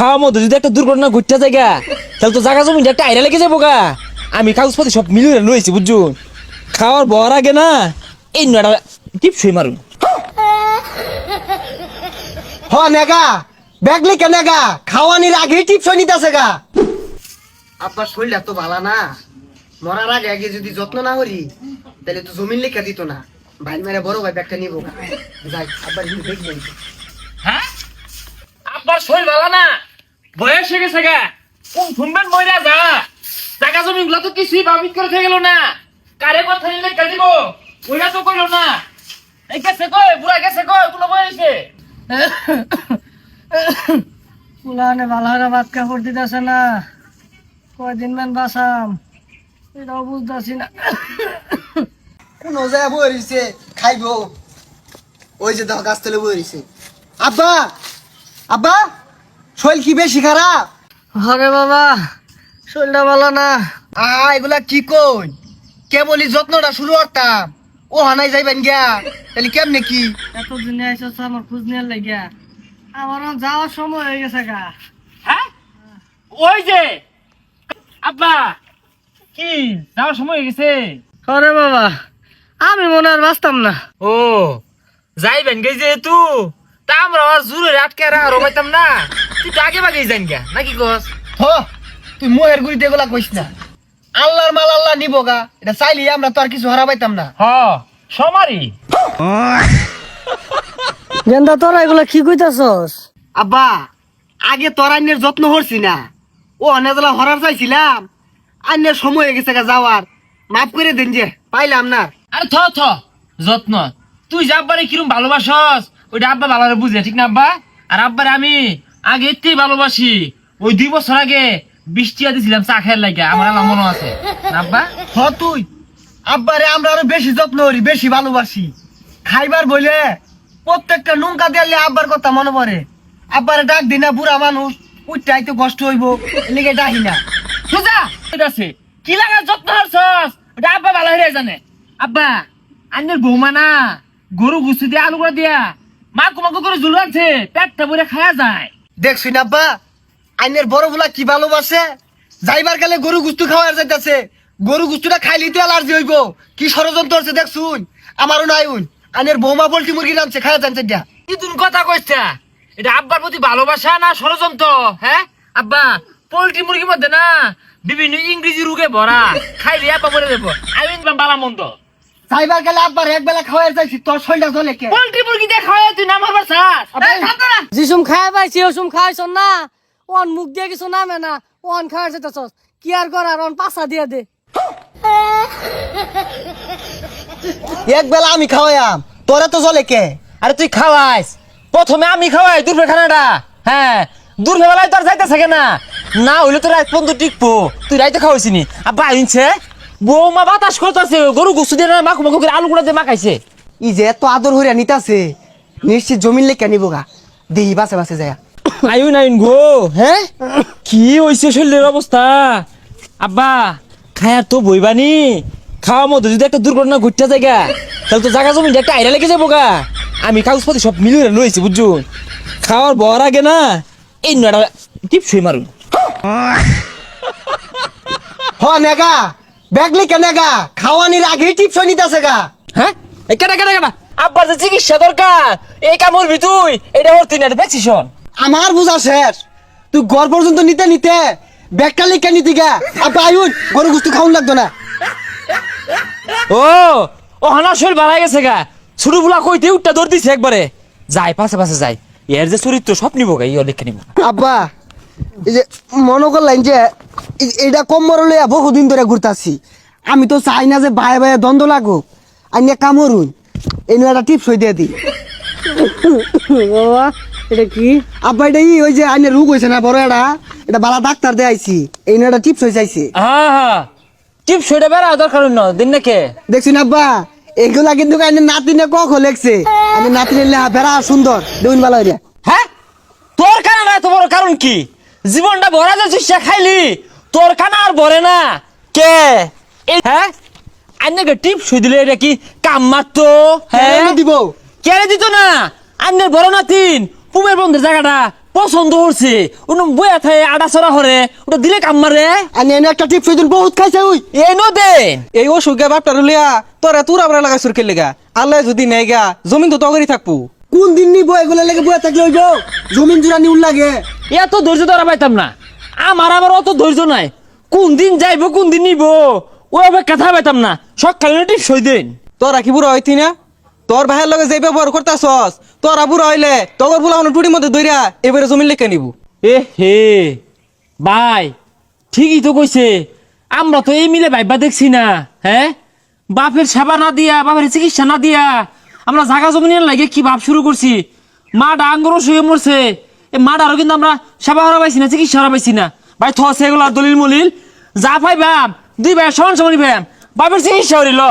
খাওয়ার মধ্যে যদি একটা দুর্ঘটনা ঘটতে যায় গা, তাহলে তো জায়গা জমি একটা আইরা লেগে যাব গা। আমি কাগজপাতি সব মিলিয়ে লইছি বুঝছ? খাওয়ার বর আগে না এই নয়টা টিপ শুই মারুন। হ নেগা ব্যাগলি কে নেগা খাওয়ানির আগে টিপস নিতেছে গা। আব্বার শরীরটা তো ভালো না। মরার আগে আগে যদি যত্ন না করি তাহলে তো জমিন লেখা দিত না। ভাই মেরে বড় ভাই ব্যাগটা নিবো গা। যাই আব্বার দেখবেন। হ্যাঁ? আব্বার শরীর ভালো না? বয়স হয়ে গেছে গা। কোন শুনবেন মহিলা যা। জায়গা জমি গুলো তো কিছুই বাবিত করে থেকে গেল না। কারে কথা নিলে কে দিব? ওইটা তো কইলো না। এই গেছে কই বুড়া গেছে কই কোনো বয়সে পুলানে ভালো করে ভাত কাপড় দিতেছে না। কয়দিন মান বাসাম এটাও বুঝতেছি না। কোন যায় বইছে খাইবো। ওই যে দেখো গাছ তলে বইছে আব্বা! আব্বা! শরীর কি বেশি খারাপ? হরে বাবা শরীরটা ভালো না। আ এগুলা কি কই? কেবলই যত্নটা শুরু করতাম। ও হানাই যাইবেন গিয়া। তাহলে কেমনে কি? এত দিনে আইসো আমার খোঁজ নিয়ে লাগিয়া। আমার যাওয়ার সময় হয়ে গেছে গা। হ্যাঁ? ওই যে আব্বা কি যাওয়ার সময় হয়ে গেছে? হরে বাবা আমি মনে আর বাঁচতাম না। ও যাইবেন গে যেহেতু। তা আমরা আর জুরে আটকে আর পাইতাম না। তুই তো আগে বাগেই যাইন গা নাকি কস? হ তুই মোহের কইস না। আল্লাহর মাল আল্লাহ নিব গা এটা চাইলি আমরা তো আর কিছু হারা পাইতাম না। হ সমারি। গেন্দা তোরা এগুলা কি কইতাছস? আব্বা আগে তোর আইনের যত্ন করছি না। ও অনেকগুলা হরার চাইছিলাম। আইনের সময় হয়ে গেছে গা যাওয়ার। মাফ করে দেন যে পাইলাম না। আরে থ থ যত্ন। তুই যে আব্বারে কিরম ভালোবাসস? ওইটা আব্বা ভালোরে বুঝে, ঠিক না আব্বা? আর আব্বারে আমি আগে এতেই ভালোবাসি। ওই দুই বছর আগে বৃষ্টি দিছিলাম চা খেয়ার লাগে আমার আল্লাহ মনে আছে। আব্বা? হ তুই। আব্বারে আমরা আরও বেশি যত্ন করি, বেশি ভালোবাসি। খাইবার বলে প্রত্যেকটা নুনকা দিলে আব্বার কথা মনে পড়ে। আব্বারে ডাক দি না, বুড়া মানুষ, উঠতে আইতে কষ্ট হইব এলিগে ডাকি না। সোজা! আছে। কি লাগা যত্ন হরছস? ওটা আব্বা ভালো হয়ে জানে। আব্বা, আন্নের বৌমা না, গরু গুছু দিয়ে আলু করে দিয়া মা কুমাকু করে জুল আছে পেটটা খায়া যায়। দেখছি না আব্বা আইনের বড়গুলা কি ভালোবাসে? যাইবার গেলে গরু গুস্তু খাওয়ার যাইতাছে। গরু গুস্তুটা খাইলি তো অ্যালার্জি হইব। কি ষড়যন্ত্র হচ্ছে দেখছুন আমারও নাই উন। আইনের বৌমা পোল্ট্রি মুরগি নামছে খাওয়া জানছে দিয়া কি তুমি কথা কইছা এটা আব্বার প্রতি ভালোবাসা না ষড়যন্ত্র হ্যাঁ? আব্বা পোল্ট্রি মুরগির মধ্যে না বিভিন্ন ইংরেজি রোগে ভরা। খাইলে আব্বা মরে দেবো আমি বালা মন্দ। যাইবার গেলে আব্বার এক বেলা খাওয়ার যাইছি তোর শরীরটা জ্বলে কে? পোল্ট্রি মুরগি দিয়ে খাওয়া তুই নাম হারবার চাস এই, শান্ত না। যিসুম খাই পাইছি ওসুম খাইছ না। ওন মুখ দিয়ে কিছু নামে না ওন খাওয়ার যেতেছস কি আর করার ওন পাশা দিয়ে দে। এক বেলা আমি খাওয়াইয়াম তোরা তো জ্বলে কে? আরে তুই খাওয়াইস। প্রথমে আমি খাওয়াই দূরফে খানাটা হ্যাঁ দূরফে বেলায় তো আর যাইতে থাকে না? না হইলে তো রাত পর্যন্ত টিকবো। তুই রাইতে খাওয়াইছিনি আব্বা আইনছে। বৌমা বাতাস করতেছে গরু গুছু দিয়ে না মাখু মাখু করে আলু গুঁড়া দিয়ে মাখাইছে। ই যে এত আদর হইয়া নিতাছে নিশ্চিত জমিন লেখা নিব গা। দেহি বাসে বাসে যায়। আইন আইন গো। হ্যাঁ? কি হইছে শরীরের অবস্থা? আব্বা খায়ার তো বইবানি। খাওয়ার মধ্যে যদি একটা দুর্ঘটনা ঘটতে যায় গা, তাহলে তো জায়গা জমি একটা আইরা লেগে যাব গা। আমি কাগজপাতি সব মিলিয়ে লইছি বুঝছ? খাওয়ার বর আগে না এই নয়টা টিপ শুই মারুন। হ নেগা ব্যাগলি কে নেগা খাওয়ানির আগে টিপস নিতাছে গা। হ্যাঁ? এই কেটা কেটা কেটা? আব্বার যে চিকিৎসা দরকার এই কাম করবি তুই এটা ওর তুই না দেখছিস আমার বুঝা শেষ। তুই ঘর পর্যন্ত নিতে নিতে ব্যাগটা লিখে নিতি গা। আব্বা আয়ুন গরু গুস্তু খাওয়ান লাগতো না। ও ও হানা শরীর বাড়াই গেছে গা। ছোট বুলা কইতে উঠটা দৌড় দিছে একবারে। যাই পাশে পাশে যাই। এর যে চরিত্র সব নিব গা ইয়ে লিখে নিব। আব্বা এই যে মনে করলেন যে এই- এইটা কম মরলে বহুদিন ধরে ঘুরতাছি আমি তো চাই না যে ভাই ভাই দ্বন্দ্ব লাগুক। আইনে কামড়ুন এই নিয়ে একটা টিপস হয়ে দিয়ে দিই বাবা এটা কি? আব্বা এটা ই ওই যে আইনে রোগ হয়েছে না বড় এটা। এটা বালা ডাক্তার দিয়ে আইছি। এই নিয়ে একটা টিপস হয়ে যাইছে হ্যাঁ হ্যাঁ টিপ সইটা বেড়া দরকার ন দিন নাকে। দেখছি না আব্বা এগুলা কিন্তু আইনে নাতিনে কক লেখছে। আমি নাতিনে লেহা বেড়া সুন্দর দেখুন ভালো হইয়া হ্যাঁ তোর কানা না তোমার কারণ কি? জীবনটা ভরা যে চুষা খাইলি। তোর কানা আর ভরে না। কে? হ্যাঁ? আন্নাকে টিপ সই দিলে এটা কি কাম মারতো? হ্যাঁ? দিব? কেড়ে দিত না? আন্নের বড় নাতিন পুমের বন্ধের জায়গাটা পছন্দ হচ্ছে ওনো বয়া থাকে আডা চড়া হরে ওটা দিলে কাম মারে। আনি এনে একটা টিপ দিন বহুত খাইছে উই এই নো দেন এই ও অসুখে বাপটার লিয়া তোরা তুরা বড় লাগা সুরকে লেগা। আল্লাহ যদি নেই গা জমিন তো তগরি থাকব। কোন দিন নিব এগুলো লেগে বয়ে থাকলে হইব জমিন জুড়া নিউল লাগে। এত ধৈর্য ধরা পাইতাম না। আমার আবার অত ধৈর্য নাই। কোন দিন যাইবো কোন দিন নিব? অপেক্ষা কথা পাইতাম না। সকালে টিপ সই দিন। তোরা কি বুড়া হইতি না? তোর ভাইয়ের লগে যে ব্যবহার করতাছস তোরা বুড়া হইলে তগর বুলা টুটির মধ্যে দইরা এবারে জমিন লেখা নিব। এ হে ভাই ঠিকই তো কইছে। আমরা তো এই মিলে ভাইবা দেখছি না হ্যাঁ? বাপের সেবা না দিয়া বাপের চিকিৎসা না দিয়া আমরা জাগা জমিনের লাগে কি ভাব শুরু করছি? মা ডাঙ্গরও শুয়ে মরছে। এ মাটারও কিন্তু আমরা সেবা হারা পাইছি না, চিকিৎসা হারা পাইছি না। ভাই থ দলিল মলিল যা পাইবাম দুই ভাই সমান সমান ব্যায়াম বাপের চিকিৎসা হরিল।